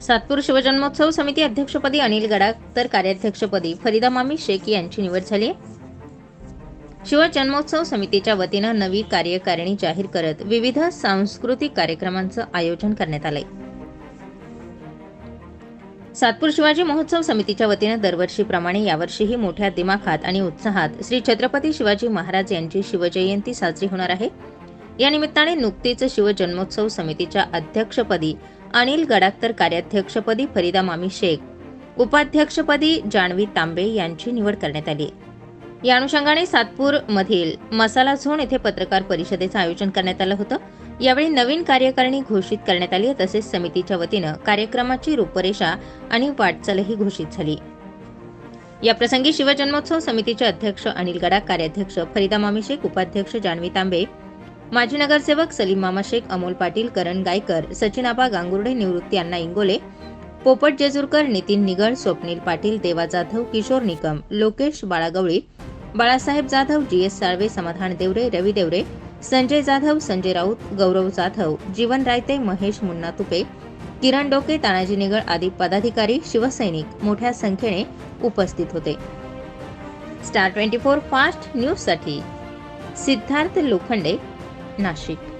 सातपूर शिवजन्मोत्सव समिती अध्यक्षपदी अनिल गडाख तर कार्याध्यक्षपदी फरीदा मामी शेख यांची निवड झाली शिवजन्मोत्सव समितीच्या वतीनं नवी कार्यकारिणी जाहीर करत विविध सांस्कृतिक कार्यक्रमांचं आयोजन करण्यात आलंय. सातपूर शिवाजी महोत्सव समितीच्या वतीनं दरवर्षीप्रमाणे यावर्षीही मोठ्या दिमाखात आणि उत्साहात श्री छत्रपती शिवाजी महाराज यांची शिवजयंती साजरी होणार आहे. या निमित्ताने नुकतीच शिवजन्मोत्सव समितीच्या अध्यक्षपदी अनिल गडाख तर कार्याध्यक्षपदी फरीदा मामी शेख उपाध्यक्षपदी जान्हवी तांबे यांची निवड करण्यात आली. या अनुषंगाने सातपूर मधील मसाला झोन येथे पत्रकार परिषदेचं आयोजन करण्यात आलं होतं. यावेळी नवीन कार्यकारिणी घोषित करण्यात आली तसेच समितीच्या वतीनं कार्यक्रमाची रूपरेषा आणि वाटचालही घोषित झाली. या प्रसंगी शिवजन्मोत्सव समितीचे अध्यक्ष अनिल गडाख कार्याध्यक्ष फरीदा मामी शेख उपाध्यक्ष जान्हवी तांबे माजी नगरसेवक सलीम मामा शेख अमोल पाटील करण गायकर सचिन आबा गांगुर्डे निवृत्ती अण्णा इंगोले पोपट जेजूरकर नितीन निगड स्वप्नील पाटील देवा जाधव किशोर निकम लोकेश बाळागवळी बाळासाहेब जाधव जी एस साळवे समाधान देवरे रवी देवरे संजय जाधव संजय राऊत गौरव जाधव जीवन रायते महेश मुन्ना तुपे किरण डोके तानाजी निगड आदी पदाधिकारी शिवसैनिक मोठ्या संख्येने उपस्थित होते. स्टार ट्वेंटी फोर फास्ट न्यूजसाठी सिद्धार्थ लोखंडे नाशिक.